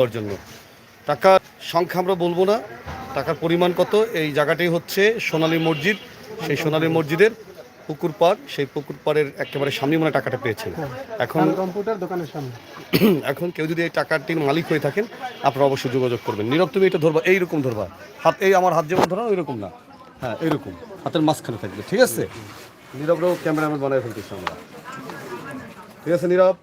দেওয়ার জন্য। টাকার সংখ্যা আমরা বলব না। টাকার পরিমাণ কত? এই জায়গাটাই হচ্ছে সোনালী মসজিদ। সেই সোনালী মসজিদের পুকুর পাড়। সেই পুকুর পাড়ের একেবারে সামনে মানে টাকাটা পেয়েছেন। এখন কম্পিউটার দোকানের সামনে। এখন কেউ যদি এই টাকাটির মালিক হয়ে থাকেন আপনারা অবশ্যই যোগাযোগ করবেন। নীরব তুমি এটা ধরবা। এইরকম ধরবা। হাত এই আমার হাত যেমন ধরা ওইরকম না। হ্যাঁ এইরকম হাতের মাঝখানে থাকবে। ঠিক আছে? নীরবরাও ক্যামেরাম্যান বানায় ফেলতেছি আমরা। ঠিক আছে নীরব?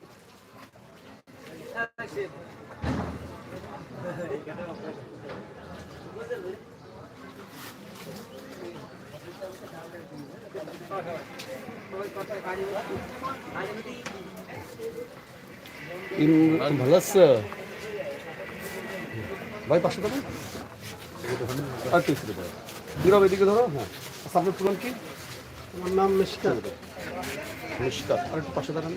ভালো আছে। ভাই পাঁচশো টাকা? আর তিনশো টাকা। নীরব এদিকে ধরো? হ্যাঁ। আচ্ছা আপনার পুরন কি? আমার নাম মিস্টার। আর একটু পাঁচশো টাকা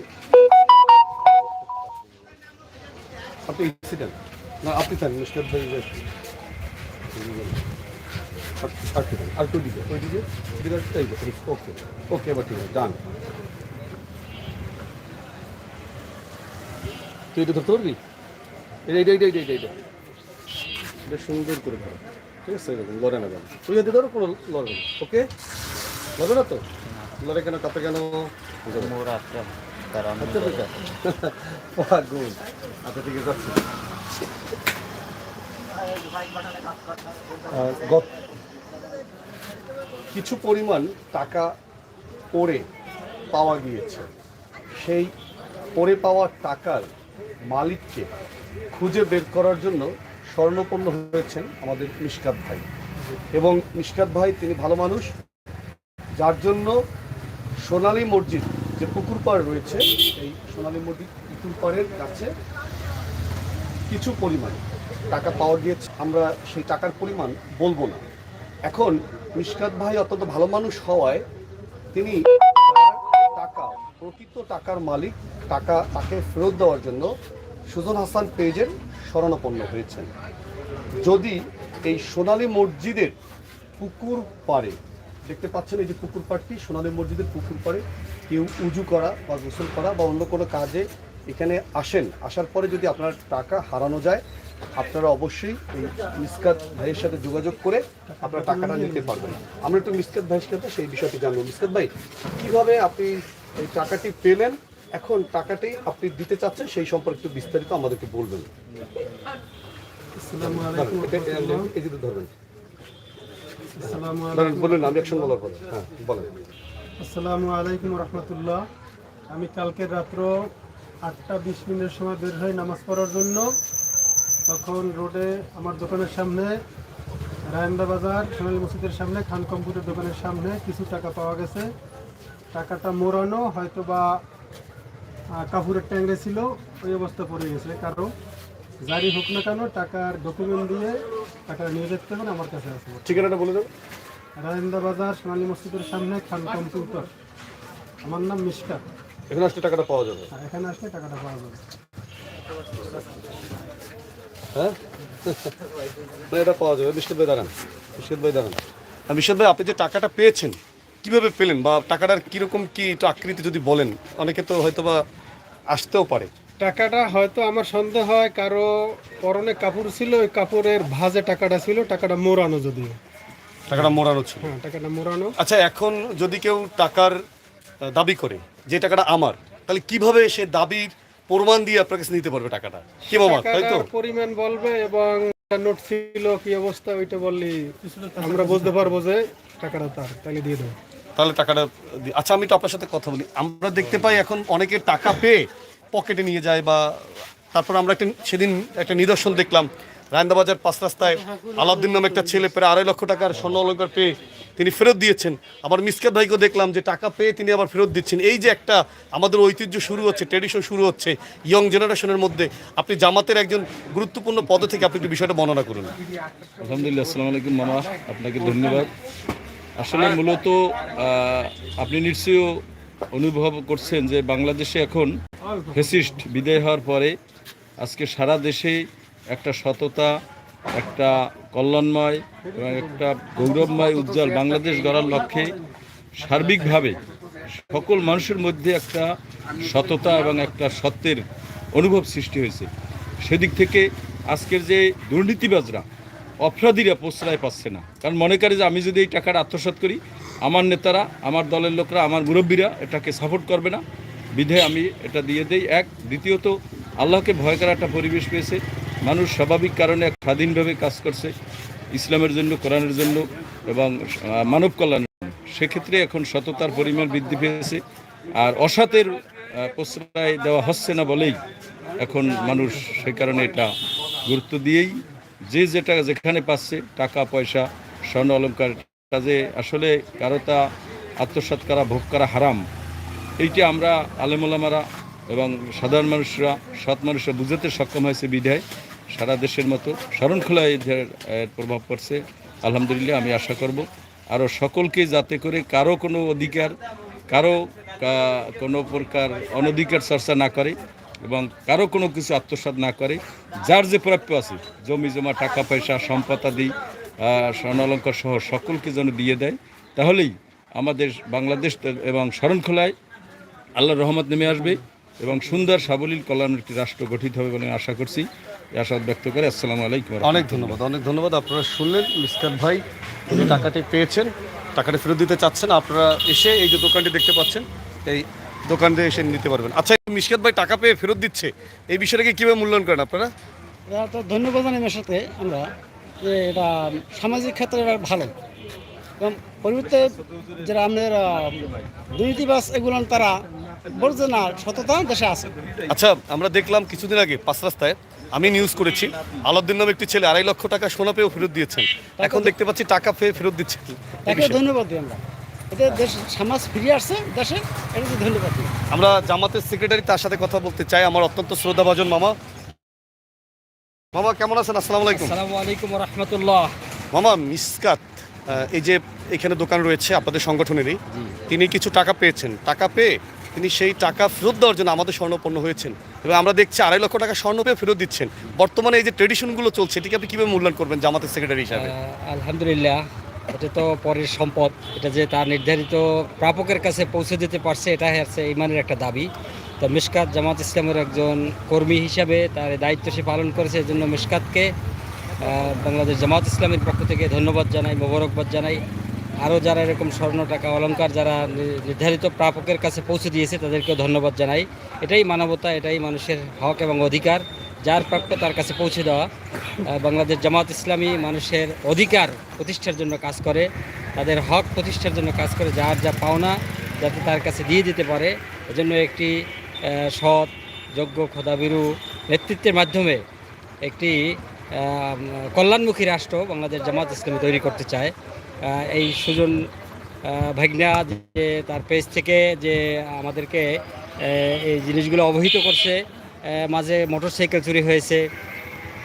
আপনি ইনসিডেন্ট না আপনি থাকেন মুশকাত ভাই আর- একটু দিকে ওই দিকে এই, ওকে ওকে এবার ঠিক আছে ডান তুই এটা ধরতে পারবি এটা এটা এটা এটা এটা এটা সুন্দর করে ধরো ঠিক আছে এরকম লড়ে না কেন তুই যদি ধরো কোনো লড়বে না ওকে লড়বে না তো লড়ে কেন কাপে কেন আচ্ছা ঠিক আছে আচ্ছা ঠিক আছে কিছু পরিমাণ টাকা পরে পাওয়া গিয়েছে। সেই পরে পাওয়া টাকার মালিককে খুঁজে বের করার জন্য স্বর্ণপন্ন হয়েছেন আমাদের মিশকাত ভাই। এবং মিশকাত ভাই তিনি ভালো মানুষ। যার জন্য সোনালী মসজিদ যে পুকুর পাড় রয়েছে, এই সোনালী মসজিদ পুকুর পাড়ের কাছে কিছু পরিমাণ। টাকা পাওয়া গিয়েছে, আমরা সেই টাকার পরিমাণ বলব না। এখন মিশকাত ভাই অত্যন্ত ভালো মানুষ হওয়ায় তিনি টাকা, প্রকৃত টাকার মালিক, টাকা তাকে ফেরত দেওয়ার জন্য সুজন হাসান পেজের শরণাপন্ন হয়েছেন। যদি এই সোনালী মসজিদের পুকুর পাড়ে, দেখতে পাচ্ছেন এই যে পুকুর পাড়টি, সোনালী মসজিদের পুকুর পাড়ে কেউ উজু করা বা গোসল করা বা অন্য কোনো কাজে এখানে আসেন আসার পরে যদি আপনার টাকা হারানো যায় আপনারা অবশ্যই এই মিসকাত ভাইয়ের সাথে যোগাযোগ করে আপনারা টাকাটা নিতে পারবেন। আমরা একটু মিসকাত ভাইয়ের সাথে সেই বিষয়টি জানব। মিসকাত ভাই কীভাবে আপনি এই টাকাটি পেলেন? এখন টাকাটি আপনি দিতে চাচ্ছেন সেই সম্পর্কে একটু বিস্তারিত আমাদেরকে বলবেন। এই ধরবেন বলুন আমি একসঙ্গে বলার পরে। হ্যাঁ বলেন। আসসালামু আলাইকুম রহমতুল্লাহ। আমি কালকে রাত্র আটটা বিশ মিনিটের সময় বের হই নামাজ পড়ার জন্য। তখন রোডে আমার দোকানের সামনে রায়ন্দা বাজার সোনালী মসজিদের সামনে খান কম্পিউটার দোকানের সামনে কিছু টাকা পাওয়া গেছে। টাকাটা মোড়ানো হয়তো বা আহ, কাপড়ের ট্যাংরে ছিল ওই অবস্থা পড়ে গেছে। কারণ জারি হোক না কেন টাকার ডকুমেন্ট দিয়ে টাকা নিয়ে যেতে হবে আমার কাছে আছে। ঠিকানাটা বলে দেবো রাজেন্দ্র বাজার সোনালী মসজিদের সামনে খান কম্পিউটার। আমার নাম মিশকা এখানে আসলে টাকাটা পাওয়া যাবে। এখানে আসলে টাকাটা পাওয়া যাবে। হ্যাঁ? না, এটা পাওয়া যাবে। বিশ্বদ ভাই দাঁড়ান। বিশ্বদ ভাই দাঁড়ান। আর বিশ্বদ ভাই আপনি যে টাকাটা পেয়েছেন কীভাবে পেলেন? বা টাকাটার কীরকম কি একটু আকৃতি যদি বলেন? অনেকে তো হয়তো বা আসতেও পারে। টাকাটা হয়তো আমার সন্দেহ হয় কারও পরনে কাপড় ছিল ওই কাপড়ের ভাজে টাকাটা ছিল টাকাটা মোড়ানো যদিও। টাকাটা মোড়ানো ছিল। হ্যাঁ টাকাটা মোড়ানো। আচ্ছা এখন যদি কেউ টাকার দাবি করে যে টাকাটা আমার তাহলে কীভাবে সে দাবির প্রমাণ দিয়ে আপনার কাছে নিতে পারবে টাকাটা? কি মামা তাই তো? পরিমাণ বলবে এবং নোট ছিল কি অবস্থা ওইটা বললি আমরা বুঝতে পারব যে টাকাটা তার তাহলে দিয়ে দেবো। তাহলে টাকাটা আচ্ছা আমি তো আপনার সাথে কথা বলি। আমরা দেখতে পাই এখন অনেকে টাকা পেয়ে পকেটে নিয়ে যায় বা তারপর আমরা একটা সেদিন একটা নিদর্শন দেখলাম। রায়ন্দাবাজার পাঁচ রাস্তায় আলাউদ্দিন নামে একটা ছেলে প্রায় আড়াই লক্ষ টাকার স্বর্ণ অলঙ্কার পেয়ে তিনি ফেরত দিয়েছেন। আবার মিসকাত ভাইকেও দেখলাম যে টাকা পেয়ে তিনি আবার ফেরত দিচ্ছেন। এই যে একটা আমাদের ঐতিহ্য শুরু হচ্ছে ট্রেডিশন শুরু হচ্ছে ইয়ং জেনারেশনের মধ্যে, আপনি জামাতের একজন গুরুত্বপূর্ণ পদ থেকে আপনি একটু বিষয়টা বর্ণনা করুন। আলহামদুলিল্লাহ, আসসালামু আলাইকুম মামা, আপনাকে ধন্যবাদ। আসলে মূলত আপনি নিশ্চয়ই অনুভব করছেন যে বাংলাদেশে এখন ফেসিস্ট বিদায় হওয়ার পরে আজকে সারা দেশে একটা সততা একটা কল্যাণময় এবং একটা গৌরবময়, উজ্জ্বল বাংলাদেশ গড়ার লক্ষ্যে সার্বিকভাবে সকল মানুষের মধ্যে একটা সততা এবং একটা সত্যের অনুভব সৃষ্টি হয়েছে। সেদিক থেকে আজকের যে দুর্নীতিবাজরা, অপরাধীরা প্রশ্রয় পাচ্ছে না। কারণ মনে করে যে আমি যদি এই টাকাটা আত্মসাৎ করি, আমার নেতারা, আমার দলের লোকরা, আমার মুরব্বীরা এটাকে সাপোর্ট করবে না। বিধে আমি এটা দিয়ে দেই। এক, দ্বিতীয়ত, আল্লাহকে ভয় করার একটা পরিবেশ পেয়েছে। মানুষ স্বাভাবিক কারণে স্বাধীনভাবে কাজ করছে, ইসলামের জন্য, কোরআনের জন্য এবং মানব কল্যাণের। সেক্ষেত্রে এখন সততার পরিমাণ বৃদ্ধি পেয়েছে আর অসতের প্রশ্রয় দেওয়া হচ্ছে না বলেই এখন মানুষ সেই কারণে এটা গুরুত্ব দিয়েই যে যেটা যেখানে পাচ্ছে, টাকা, পয়সা, স্বর্ণ অলঙ্কার কাজে আসলে কারও তা আত্মসাৎ করা, ভোগ করা হারাম, এইটা আমরা আলেমোলামারা এবং সাধারণ মানুষরা, সৎ মানুষরা বুঝাতে সক্ষম হয়েছে বিধায় সারা দেশের মতো শরণখোলায় প্রভাব পড়ছে, আলহামদুলিল্লাহ আমি আশা করব। আরও সকলকে যাতে করে কারও কোনো অধিকার, কারও কোনো প্রকার অনধিকার চর্চা না করে এবং কারও কোনো কিছু আত্মসাৎ না করে, যার যে প্রাপ্য আছে, জমি জমা, টাকা পয়সা সম্পদাদি স্বর্ণালঙ্কার সহ সকলকে যেন দিয়ে দেয়, তাহলেই আমাদের বাংলাদেশ এবং শরণখোলায় আল্লাহর রহমত নেমে আসবে এবং সুন্দর সাবলীল কল্যাণ একটি রাষ্ট্র গঠিত হবে বলে আশা করছি। এই আশা ব্যক্ত করে। আসসালামু আলাইকুম অনেক ধন্যবাদ অনেক ধন্যবাদ। আপনারা শুনলেন মিসকাত ভাই উনি টাকাটি পেয়েছেন টাকাটি ফেরত দিতে চাচ্ছেন আপনারা এসে এই যে দোকানটি দেখতে পাচ্ছেন এই দোকানটি এসে নিতে পারবেন। আচ্ছা মিসকাত ভাই টাকা পেয়ে ফেরত দিচ্ছে এই বিষয়টাকে কীভাবে মূল্যায়ন করেন আপনারা? তো ধন্যবাদ জানাই সাথে আমরা যে এটা সামাজিক ক্ষেত্রে এটা ভালো। এবং পরিবর্তে যারা আমাদের দুর্নীতিবাস এগুলো তারা বলছে না সততা দেশে আছে। আচ্ছা আমরা দেখলাম কিছুদিন আগে পাঁচ রাস্তায় আমি নিউজ করেছি। আলাউদ্দিন নামে একটি ছেলে আড়াই লক্ষ টাকা সোনা পেয়েও ফেরত দিয়েছেন। এখন দেখতে পাচ্ছি টাকা পেয়ে ফেরত দিচ্ছে। ধন্যবাদ দিই আমরা। এতে দেশ সমাজ ফিরে আসছে দেশে এটাকে ধন্যবাদ দিই। আমরা জামাতের সেক্রেটারি তার সাথে কথা বলতে চাই। আমার অত্যন্ত শ্রদ্ধাভাজন মামা। মামা কেমন আছেন? আসসালামু আলাইকুম। আসসালামু আলাইকুম রহমতুল্লাহ। মামা মিসকাত এই যে এখানে দোকান রয়েছে আপনাদের সংগঠনেরই তিনি কিছু টাকা পেয়েছেন। টাকা পেয়ে তিনি সেই টাকা ফেরত দেওয়ার জন্য আমাদের স্বর্ণপন্ন হয়েছেন। এবং আমরা দেখছি আড়াই লক্ষ টাকা স্বর্ণ পেয়ে ফেরত দিচ্ছেন। বর্তমানে এই যে ট্রেডিশনগুলো চলছে এটিকে আপনি কীভাবে মূল্যায়ন করবেন জামাতের সেক্রেটারি হিসাবে? আলহামদুলিল্লাহ এটা তো পরের সম্পদ। এটা যে তার নির্ধারিত প্রাপকের কাছে পৌঁছে দিতে পারছে এটা হচ্ছে ইমানের একটা দাবি। তো মিশকাত জামাত ইসলামের একজন কর্মী হিসাবে তার দায়িত্ব সে পালন করেছে এজন্য মিশকাতকে আহ, বাংলাদেশ জামাত ইসলামের পক্ষ থেকে ধন্যবাদ জানাই মোবারকবাদ জানাই। আরও যারা এরকম স্বর্ণ টাকা অলংকার যারা নির্ধারিত প্রাপকের কাছে পৌঁছে দিয়েছে, তাদেরকেও ধন্যবাদ জানাই। এটাই মানবতা, এটাই মানুষের হক এবং অধিকার, যার প্রাপ্য তার কাছে পৌঁছে দেওয়া। বাংলাদেশ জামাত ইসলামী মানুষের অধিকার প্রতিষ্ঠার জন্য কাজ করে, তাদের হক প্রতিষ্ঠার জন্য কাজ করে, যার যা পাওনা যাতে তার কাছে দিয়ে দিতে পারে। এজন্য একটি সৎ, যোগ্য খোদাবিরু নেতৃত্বের মাধ্যমে একটি কল্যাণমুখী রাষ্ট্র বাংলাদেশ জামাত ইসলামী তৈরি করতে চায়। এই সুজন ভাগনা যে তার পেজ থেকে যে আমাদেরকে এই জিনিসগুলো অবহিত করছে মাঝে মোটরসাইকেল চুরি হয়েছে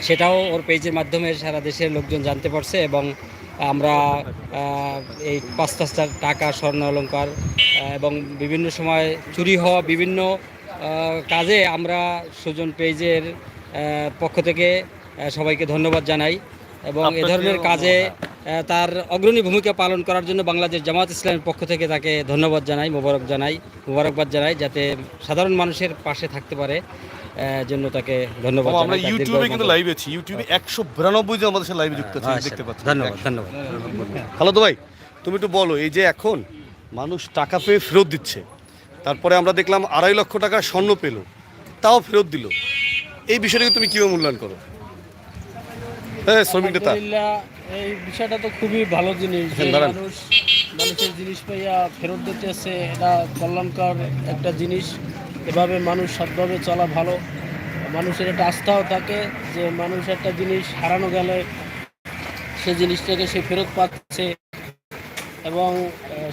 সেটাও ওর পেজের মাধ্যমে সারা দেশের লোকজন জানতে পারছে এবং আমরা এই পাঁচ পাঁচটা টাকা স্বর্ণ অলঙ্কার এবং বিভিন্ন সময় চুরি হওয়া বিভিন্ন কাজে আমরা সুজন পেজের পক্ষ থেকে সবাইকে ধন্যবাদ জানাই এবং এ ধরনের কাজে তার অগ্রণী ভূমিকা পালন করার জন্য বাংলাদেশ জামাত ইসলামের পক্ষ থেকে তাকে ধন্যবাদ জানাই মোবারক জানাই মোবারকবাদ জানাই যাতে সাধারণ মানুষের পাশে থাকতে পারে জন্য তাকে ধন্যবাদ আমরা ইউটিউবে কিন্তু লাইভ আছি ইউটিউবে একশো বিরানব্বই জন আমাদের সাথে লাইভে যুক্ত আছে আচ্ছা, দেখতে পাচ্ছি ধন্যবাদ ধন্যবাদ। হ্যালো তো ভাই তুমি একটু বলো এই যে এখন মানুষ টাকা পেয়ে ফেরত দিচ্ছে তারপরে আমরা দেখলাম আড়াই লক্ষ টাকা স্বর্ণ পেল তাও ফেরত দিল এই বিষয়টাকে তুমি কীভাবে মূল্যায়ন করো? হ্যাঁ শ্রমিক নেতা। এই বিষয়টা তো খুবই ভালো জিনিস। মানুষ মানুষের জিনিস পাইয়া ফেরত দিতেছে এটা কল্যাণকর একটা জিনিস। এভাবে মানুষ সৎভাবে চলা ভালো। মানুষের একটা আস্থাও থাকে যে মানুষ একটা জিনিস হারানো গেলে সে জিনিসটাকে সে ফেরত পাচ্ছে। এবং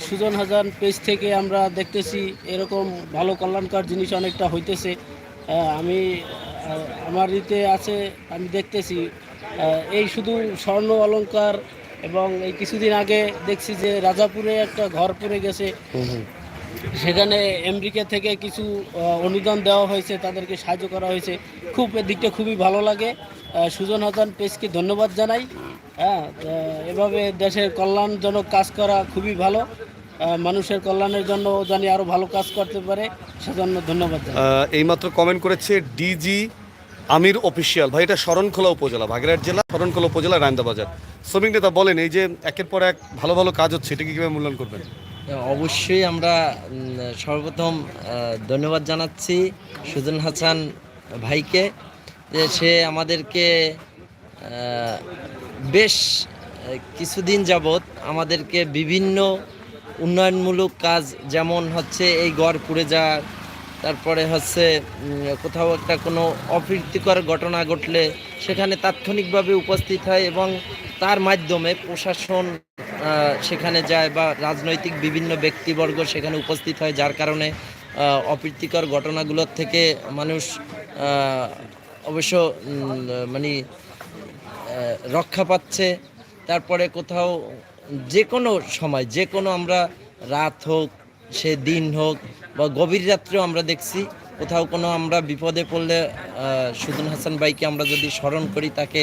সুজন হাজান পেজ থেকে আমরা দেখতেছি এরকম ভালো কল্যাণকর জিনিস অনেকটা হইতেছে। আমি আমার ইতে আছে আমি দেখতেছি। এই শুধু স্বর্ণ অলংকার এবং এই কিছুদিন আগে দেখছি যে রাজাপুরে একটা ঘর পড়ে গেছে। সেখানে আমেরিকা থেকে কিছু অনুদান দেওয়া হয়েছে তাদেরকে সাহায্য করা হয়েছে। খুব দিকটা খুবই ভালো লাগে। সুজন হাসান পেজকে ধন্যবাদ জানাই। হ্যাঁ এভাবে দেশের কল্যাণজনক কাজ করা খুবই ভালো। মানুষের কল্যাণের জন্য জানি আরও ভালো কাজ করতে পারে। সেজন্য ধন্যবাদ এইমাত্র কমেন্ট করেছে ডিজি আমির অফিসিয়াল। ভাই, এটা শরণখোলা উপজেলা, বাগেরহাট জেলা, শরণখোলা উপজেলা রায়ন্দা বাজার শ্রমিক নেতা বলেন, এই যে একের পর এক ভালো ভালো কাজ হচ্ছে, এটাকে কীভাবে মূল্যায়ন করবেন? অবশ্যই আমরা সর্বপ্রথম ধন্যবাদ জানাচ্ছি সুজন হাসান ভাইকে যে সে আমাদেরকে বেশ, কিছুদিন যাবৎ আমাদেরকে বিভিন্ন উন্নয়নমূলক কাজ, যেমন হচ্ছে এই গড় পুড়ে যাওয়ার তারপরে হচ্ছে কোথাও একটা কোনো অপ্রীতিকর ঘটনা ঘটলে সেখানে তাৎক্ষণিকভাবে উপস্থিত হয় এবং তার মাধ্যমে প্রশাসন সেখানে যায় বা রাজনৈতিক বিভিন্ন ব্যক্তিবর্গ সেখানে উপস্থিত হয়, যার কারণে অপ্রীতিকর ঘটনাগুলোর থেকে মানুষ অবশ্য মানে রক্ষা পাচ্ছে। তারপরে কোথাও যে কোনো সময়, যে কোনো আমরা রাত হোক, সে দিন হোক বা গভীর রাত্রেও আমরা দেখছি। কোথাও কোনো আমরা বিপদে পড়লে সুজন হাসান ভাইকে আমরা যদি স্মরণ করি তাকে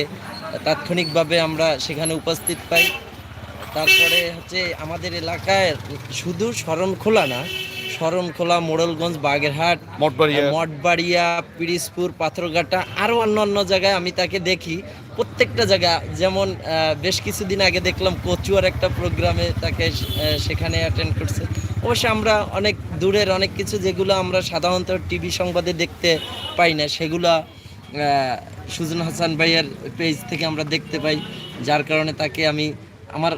তাৎক্ষণিকভাবে আমরা সেখানে উপস্থিত পাই। তারপরে হচ্ছে আমাদের এলাকায় শুধু শরণখোলা না শরণখোলা মোড়লগঞ্জ বাগেরহাট মঠবাড়িয়া। মঠবাড়িয়া পিরিজপুর পাথরঘাটা আরও অন্য অন্য জায়গায় আমি তাকে দেখি। প্রত্যেকটা জায়গা যেমন বেশ কিছুদিন আগে দেখলাম কচুয়ার একটা প্রোগ্রামে তাকে সেখানে অ্যাটেন্ড করছে। অবশ্য আমরা অনেক দূরের অনেক কিছু যেগুলো আমরা সাধারণত টিভি সংবাদে দেখতে পাই না সেগুলা সুজন হাসান ভাইয়ের পেজ থেকে আমরা দেখতে পাই যার কারণে তাকে আমি আমার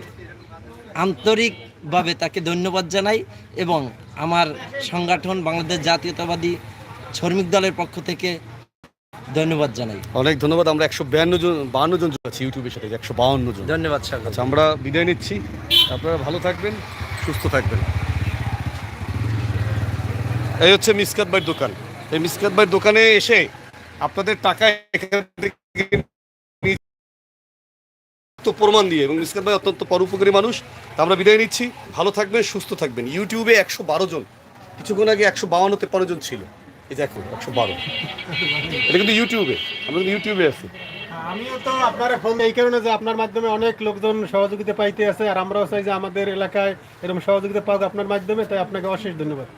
আন্তরিকভাবে তাকে ধন্যবাদ জানাই এবং আমার সংগঠন বাংলাদেশ জাতীয়তাবাদী শ্রমিক দলের পক্ষ থেকে ধন্যবাদ জানাই। অনেক ধন্যবাদ আমরা একশো বিয়ান্ন জন বাহান্ন জন আছি ইউটিউবের সাথে একশো বাহান্ন জন। ধন্যবাদ স্যার আচ্ছা আমরা বিদায় নিচ্ছি। আপনারা ভালো থাকবেন সুস্থ থাকবেন। এই হচ্ছে মিসকাত ভাইয়ের দোকান। এই মিসকাত ভাইয়ের দোকানে এসে আপনাদের টাকা প্রমাণ দিয়ে এবং মিসকাত ভাই অত্যন্ত পরোপকারী মানুষ। তা আমরা বিদায় নিচ্ছি। ভালো থাকবেন, সুস্থ থাকবেন। ইউটিউবে একশো বারো জন, কিছুক্ষণ আগে একশো বাউন্ন তেপান্ন জন ছিল। এই দেখো, একশো বারো। এটা কিন্তু ইউটিউবে, আমরা কিন্তু ইউটিউবে আছি। আমিও তো আপনার ফোন এই কারণে যে আপনার মাধ্যমে অনেক লোকজন সহযোগিতা পাইতে আছে, আর আমরাও চাই যে আমাদের এলাকায় এরকম সহযোগিতা পাওয়া আপনার মাধ্যমে, তাই আপনাকে অশেষ ধন্যবাদ।